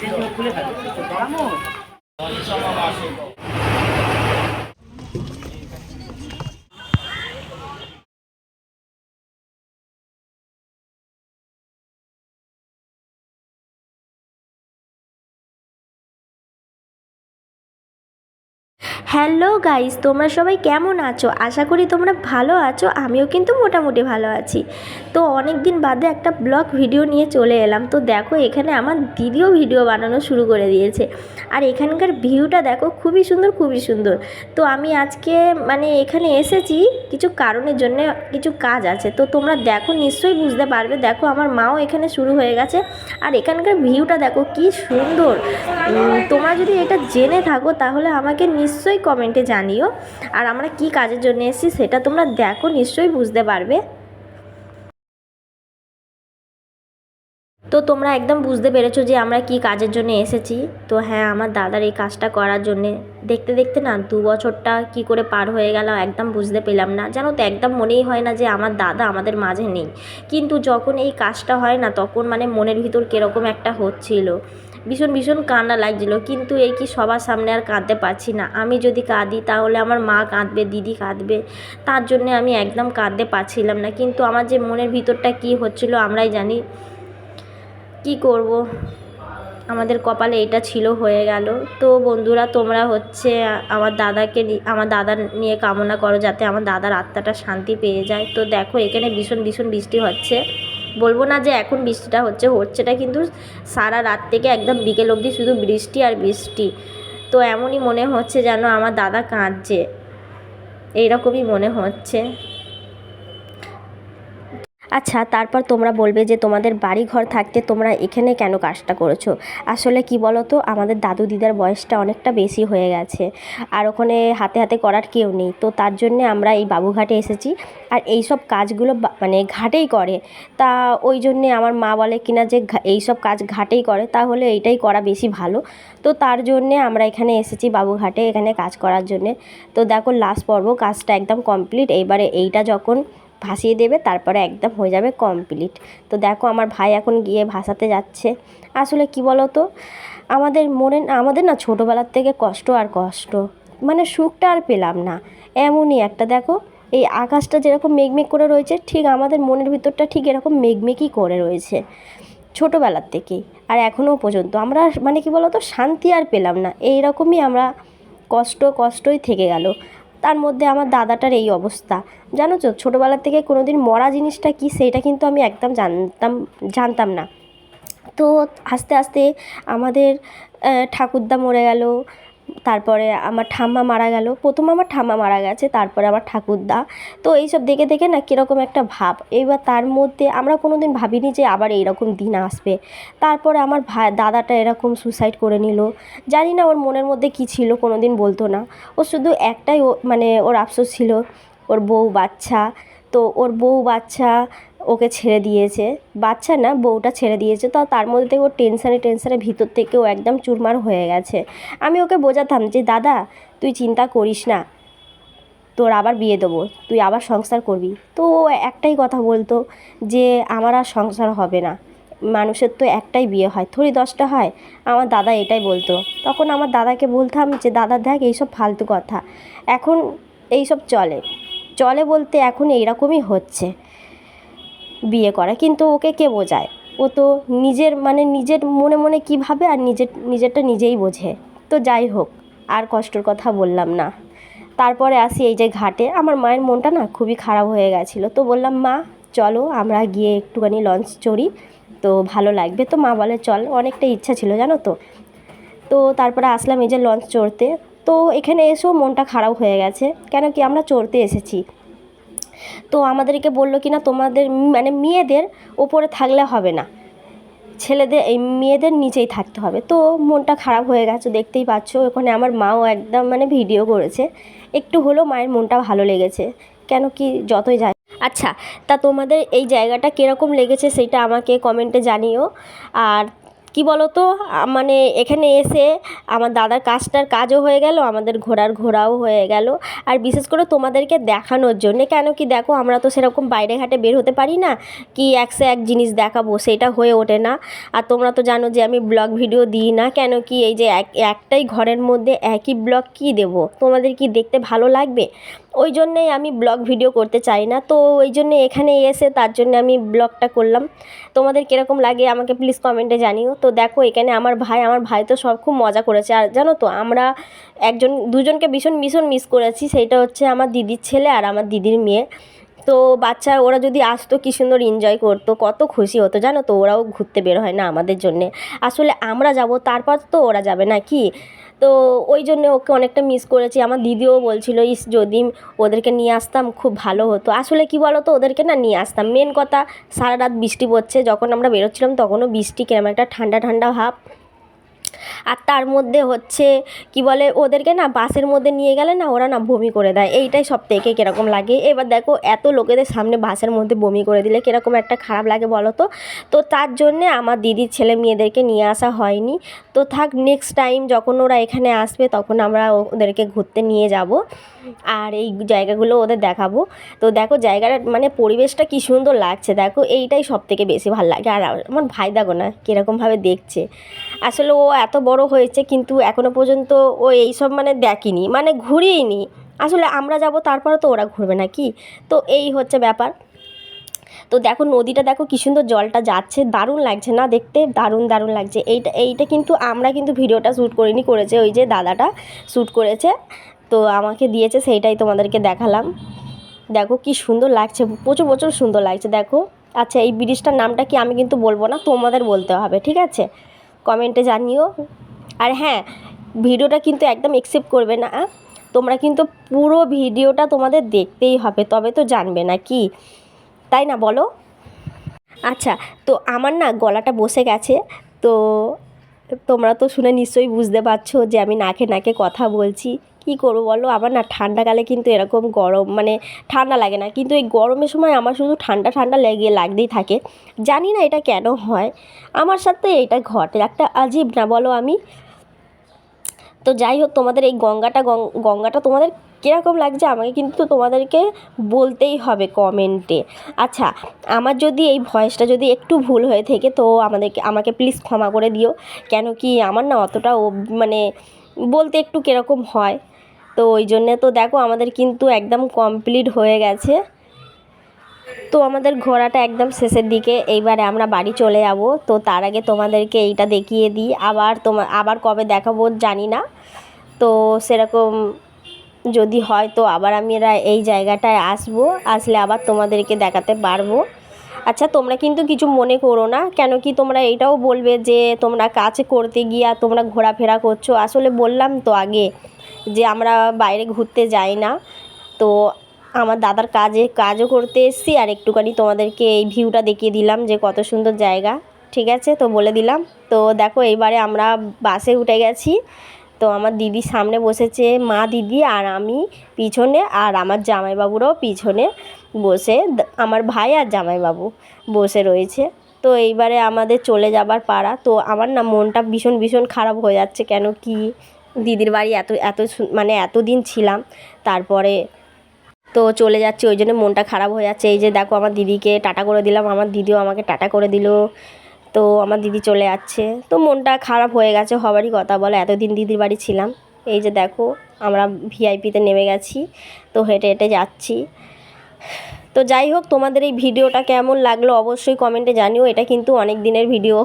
どういうこと? Hello guys, তোমরা সবাই কেমন আছো? আশা করি তোমরা ভালো আছো, আমিও কিন্তু মোটামুটি ভালো আছি। তো অনেক দিন বাদে একটা ব্লগ ভিডিও নিয়ে চলে এলাম। তো দেখো, এখানে আমার দিদিও ভিডিও বানানো শুরু করে দিয়েছে। আর এখানকার ভিউটা দেখো, খুবই সুন্দর খুবই সুন্দর। তো আমি আজকে মানে এখানে এসেছি, কিছু কারণের জন্য কিছু কাজ আছে। তো তোমরা দেখো, নিশ্চয়ই বুঝতে পারবে। দেখো, আমার মাও এখানে শুরু হয়ে গেছে। আর এখানকার ভিউটা দেখো, কি সুন্দর। তোমরা যদি এটা জেনে থাকো, তাহলে আমাকে নিশ্চয়ই কমেন্টে জানিও। আর আমরা কি কাজের জন্য এসেছি সেটা তোমরা দেখো, নিশ্চয়ই বুঝতে পারবে। তো তোমরা একদম বুঝতে পেরেছ যে আমরা কি কাজের জন্য এসেছি। তো হ্যাঁ আমার দাদার এই কাজটা করার জন্যে। দেখতে দেখতে না, দু বছরটা কি করে পার হয়ে গেল একদম বুঝতে পেলাম না। জানো তো, একদম মনেই হয় না যে আমার দাদা আমাদের মাঝে নেই। কিন্তু যখন এই কাজটা হয় না, তখন মানে মনের ভিতর কীরকম একটা হচ্ছিল। ভীষণ ভীষণ কান্না লাগছিল। কিন্তু এই কি সবার সামনে আর কাঁদতে পারছি না। আমি যদি কাঁদি তাহলে আমার মা কাঁদবে, দিদি কাঁদবে। তার জন্যে আমি একদম কাঁদতে পারছিলাম না। কিন্তু আমার যে মনের ভিতরটা কি হচ্ছিল আমরাই জানি। কি করব? আমাদের কপালে এটা ছিল, হয়ে গেল। তো বন্ধুরা, তোমরা হচ্ছে আমার দাদাকে আমার দাদা নিয়ে কামনা করো যাতে আমার দাদার আত্মাটা শান্তি পেয়ে যায়। তো দেখো, এখানে ভীষণ ভীষণ বৃষ্টি হচ্ছে। বলব না যে এখন বৃষ্টিটা হচ্ছে, হচ্ছেটা কিন্তু সারা রাত থেকে একদম বিকেল অবধি শুধু বৃষ্টি আর বৃষ্টি। তো এমনই মনে হচ্ছে যেন আমার দাদা কাঁদছে। এইরকমই মনে হচ্ছে। আচ্ছা তারপর তোমরা বলবে যে তোমাদের বাড়ি ঘর থাকতে তোমরা এখানে কেন কাজটা করেছ? আসলে কি বলো তো আমাদের দাদু দিদার বয়সটা অনেকটা বেশি হয়ে গেছে। আর ওখানে হাতে হাতে করার কেউ নেই। তো তার জন্যে আমরা এই বাবুঘাটে এসেছি। আর এই সব কাজগুলো মানে ঘাটেই করে। তা ওই জন্যে আমার মা বলে কিনা যে এই সব কাজ ঘাটেই করে। তাহলে এইটাই করা বেশি ভালো। তো তার জন্যে আমরা এখানে এসেছি বাবুঘাটে এখানে কাজ করার জন্যে। তো দেখো লাস্ট পর্ব কাজটা একদম কমপ্লিট এইবারে এইটা যখন ভাসিয়ে দেবে, তারপরে একদম হয়ে যাবে কমপ্লিট তো দেখো আমার ভাই এখন গিয়ে ভাসাতে যাচ্ছে। আসলে কি বলো তো আমাদের মনে, আমাদের না ছোটোবেলার থেকে কষ্ট আর কষ্ট। মানে সুখটা আর পেলাম না। এমনই একটা দেখো, এই আকাশটা যেরকম মেঘমেঘ করে রয়েছে, ঠিক আমাদের মনের ভিতরটা ঠিক এরকম মেঘমেঘই করে রয়েছে। ছোটোবেলার থেকেই আর এখনও পর্যন্ত। আমরা মানে কি বলতো? শান্তি আর পেলাম না। এই রকমই আমরা কষ্ট কষ্টই থেকে গেল। তার মধ্যে আমার দাদাটার এই অবস্থা। জানো তো, ছোটোবেলা থেকে কোনো দিন মরা জিনিসটা কি সেটা কিন্তু আমি একদম জানতাম জানতাম না। তো আস্তে আস্তে আমাদের ঠাকুরদা মরে গেল তারপরে আমার ঠাম্মা মারা গেল। প্রথম আমার ঠাম্মা মারা গেছে, তারপরে আমার ঠাকুরদা। তো এইসব দেখে দেখে না কীরকম একটা ভাব। এইবার তার মধ্যে আমরা কোনো দিন ভাবিনি যে আবার এইরকম দিন আসবে। তারপরে আমার ভাই দাদাটা এরকম সুসাইড করে নিল। জানি না ওর মনের মধ্যে কী ছিল কোনো দিন বলতো না। ও শুধু একটাই ও মানে ওর আফসোস ছিল, ওর বউ বাচ্চা। তো ওর বউ বাচ্চা ওকে ছেড়ে দিয়েছে। বাচ্চা না, বউটা ছেড়ে দিয়েছে। তো তার মধ্যে থেকে ও টেনশানে টেনশানে ভিতর থেকে ও একদম চুরমার হয়ে গেছে। আমি ওকে বোঝাতাম যে, দাদা, তুই চিন্তা করিস না। তোর আবার বিয়ে দেবো। তুই আবার সংসার করবি। তো ও একটাই কথা বলতো যে, আমার আর সংসার হবে না। মানুষের তো একটাই বিয়ে হয়। থোড়ি দশটা হয়। আমার দাদা এটাই বলতো। তখন আমার দাদাকে বলতাম যে, দাদা, দেখ, এইসব ফালতু কথা। এখন এইসব চলে। চলে বলতে এখন এইরকমই হচ্ছে। বিয়ে করা, কিন্তু ওকে কে বোঝায়? ও তো নিজের মানে নিজের মনে মনে কী ভাবে আর নিজের, নিজেরটা নিজেই বোঝে। তো যাই হোক, আর কষ্টর কথা বললাম না। তারপরে আসি এই যে ঘাটে। আমার মায়ের মনটা না খুবই খারাপ হয়ে গেছিল। তো বললাম, মা, চলো আমরা গিয়ে একটুখানি লঞ্চ চড়ি। তো ভালো লাগবে। তো মা বলে, চল। অনেকটা ইচ্ছা ছিল, জানো তো। তো তারপরে আসলাম এই যে লঞ্চ চড়তে। তো এখানে এসেও মনটা খারাপ হয়ে গেছে। কেন কি আমরা চড়তে এসেছি। তো আমাদেরকে বলল কি না, তোমাদের মানে মেয়েদের ওপরে থাকলে হবে না। ছেলেদের এই মেয়েদের নিচেই থাকতে হবে। তো মনটা খারাপ হয়ে গেছে, দেখতেই পাচ্ছ, ওখানে আমার মাও একদম মানে ভিডিও করেছে। একটু হলেও মায়ের মনটা ভালো লেগেছে। কেন কি যতই যায় আচ্ছা তা তোমাদের এই জায়গাটা কীরকম লেগেছে সেটা আমাকে কমেন্টে জানিও। আর কী বলো তো মানে এখানে এসে আমার দাদার কাজটার কাজও হয়ে গেল, আমাদের ঘোরার ঘোরাও হয়ে গেল। আর বিশেষ করে তোমাদেরকে দেখানোর জন্যে, কেন কি দেখো, আমরা তো সেরকম বাইরে ঘাটে বের হতে পারি না, কি একশো এক জিনিস দেখাবো, সেটা হয়ে ওঠে না। আর তোমরা তো জানো যে আমি ব্লগ ভিডিও দিই না, কেন কি এই যে এক, একটাই ঘরের মধ্যে একই ব্লগ কী দেবো? তোমাদের কি দেখতে ভালো লাগবে? ওই জন্যেই আমি ব্লগ ভিডিও করতে চাই না। তো ওই জন্যে এখানে এসে তার জন্য আমি ব্লগটা করলাম। তোমাদের কীরকম লাগে আমাকে প্লিজ কমেন্টে জানিও। তো দেখো এখানে আমার ভাই আমার ভাই তো সব খুব মজা করেছে। আর জানো তো, আমরা একজন, দুজনকে ভীষণ ভীষণ মিস করেছি। সেইটা হচ্ছে আমার দিদির ছেলে আর আমার দিদির মেয়ে। তো বাচ্চা, ওরা যদি আসতো কী সুন্দর এনজয় করতো, কত খুশি হতো। জানো তো, ওরাও ঘুরতে বের হয় না আমাদের জন্যে। আসলে আমরা যাব, তারপর তো ওরা যাবে না কি? তো ওই জন্য ওকে অনেকটা মিস করেছি। আমার দিদিও বলছিল, ইস যদি ওদেরকে নিয়ে আসতাম খুব ভালো হতো। আসলে কি বলো তো ওদেরকে না নিয়ে আসতাম। মেন কথা সারা রাত বৃষ্টি পড়ছে, যখন আমরা বেরোচ্ছিলাম তখনও বৃষ্টি কেরম একটা ঠান্ডা ঠান্ডা ভাব। আর তার মধ্যে হচ্ছে, কি বলে, ওদেরকে না বাসের মধ্যে নিয়ে গেলে না ওরা না বমি করে দেয়। এইটাই সব থেকে কীরকম লাগে। এবার দেখো, এত লোকেদের সামনে বাসের মধ্যে বমি করে দিলে কীরকম একটা খারাপ লাগে বলো তো? তো তার জন্যে আমার দিদির ছেলে মেয়েদেরকে নিয়ে আসা হয়নি। তো থাক নেক্সট টাইম যখন ওরা এখানে আসবে, তখন আমরা ওদেরকে ঘুরতে নিয়ে যাব। আর এই জায়গাগুলো ওদের দেখাবো। তো দেখো, জায়গাটা মানে পরিবেশটা কী সুন্দর লাগছে। দেখো, এইটাই সব থেকে বেশি ভালো লাগে। আর আমার ভাই দেখো না, কীরকমভাবে দেখছে। আসলে ও এত বড় হয়েছে কিন্তু এখনও পর্যন্ত ও এইসব মানে দেখেনি মানে ঘুরিয়েনি আসলে আমরা যাব তারপরে তো ওরা ঘুরবে না কি তো এই হচ্ছে ব্যাপার। তো দেখো নদীটা দেখো কী সুন্দর জলটা যাচ্ছে, দারুণ লাগছে না দেখতে? দারুণ দারুণ লাগছে। এইটা এইটা কিন্তু আমরা কিন্তু ভিডিওটা শ্যুট করিনি, করেছে ওই যে দাদাটা শ্যুট করেছে। তো আমাকে দিয়েছে সেইটাই তোমাদেরকে দেখালাম। দেখো কি সুন্দর লাগছে, প্রচুর প্রচুর সুন্দর লাগছে, দেখো। আচ্ছা এই ব্রিজটার নামটা কি আমি কিন্তু বলব না, তোমাদের বলতে হবে, ঠিক আছে? কমেন্টে জানিও। আর হ্যাঁ ভিডিওটা কিন্তু একদম একসেপ্ট করবে না তোমরা কিন্তু পুরো ভিডিওটা তোমাদের দেখতেই হবে, তবে তো জানবে না কি। তাই না বলো? আচ্ছা তো আমার না গলাটা বসে গেছে, তো তোমরা তো শুনে নিশ্চয়ই বুঝতে পারছ যে আমি নাকে নাকে কথা বলছি। কী করব বলো? আমার না ঠান্ডাকালে কিন্তু এরকম গরম মানে ঠান্ডা লাগে না। কিন্তু এই গরমের সময় আমার শুধু ঠান্ডা ঠান্ডা লেগে, লাগতেই থাকে। জানি না এটা কেন হয়। আমার সাথে এটা ঘটে। একটা আজীব না বলো আমি? তো যাই হোক, তোমাদের এই গঙ্গাটা গঙ্গাটা তোমাদের কীরকম লাগছে আমাকে কিন্তু তোমাদেরকে বলতেই হবে কমেন্টে আচ্ছা আমার যদি এই ভয়েসটা যদি একটু ভুল হয়ে থাকে তো আমাদেরকে, আমাকে প্লিজ ক্ষমা করে দিও। কেন কি আমার না অতটা মানে বলতে একটু কীরকম হয়। তো ওই জন্যে তো দেখো আমাদের কিন্তু একদম কমপ্লিট হয়ে গেছে। তো আমাদের ঘোরাটা একদম শেষের দিকে, এইবারে আমরা বাড়ি চলে যাব। তো তার আগে তোমাদেরকে এইটা দেখিয়ে দিই। আবার তোমার আবার কবে দেখাবো জানি না। তো সেরকম যদি হয় তো আবার আমি এরা এই জায়গাটায় আসব, আসলে আবার তোমাদেরকে দেখাতে পারব। আচ্ছা তোমরা কিন্তু কিছু মনে করো না, কেন কি তোমরা এইটাও বলবে যে তোমরা কাজ করতে গিয়া তোমরা ঘোরাফেরা করছ। আসলে বললাম তো আগে যে আমরা বাইরে ঘুরতে যাই না। তো আমার দাদার কাজে, কাজও করতে এসেছি আর একটুখানি তোমাদেরকে এই ভিউটা দেখিয়ে দিলাম যে কত সুন্দর জায়গা। ঠিক আছে, তো বলে দিলাম। তো দেখো, এইবারে আমরা বাসে উঠে গেছি। তো আমার দিদি সামনে বসেছে মা দিদি আর আমি পিছনে আর আমার জামাইবাবুরাও পিছনে বসে আমার ভাই আর জামাইবাবু বসে রয়েছে। তো এইবারে আমাদের চলে যাবার পাড়া। তো আমার না মনটা ভীষণ ভীষণ খারাপ হয়ে যাচ্ছে কেন কি? দিদির বাড়ি এত এত মানে এত দিন ছিলাম, তারপরে তো চলে যাচ্ছে, ওই জন্য মনটা খারাপ হয়ে যাচ্ছে। এই যে দেখো, আমার দিদিকে টাটা করে দিলাম, আমার দিদিও আমাকে টাটা করে দিল। তো আমার দিদি চলে যাচ্ছে। তো মনটা খারাপ হয়ে গেছে, হবারই কথা বলে। এতদিন দিদির বাড়ি ছিলাম। এই যে দেখো, আমরা ভিআইপিতে নেমে গেছি। তো হেঁটে হেঁটে যাচ্ছি। তো যাই হোক, তোমাদের এই ভিডিওটা কেমন লাগল অবশ্যই কমেন্টে জানিও। এটা কিন্তু অনেক দিনের ভিডিও।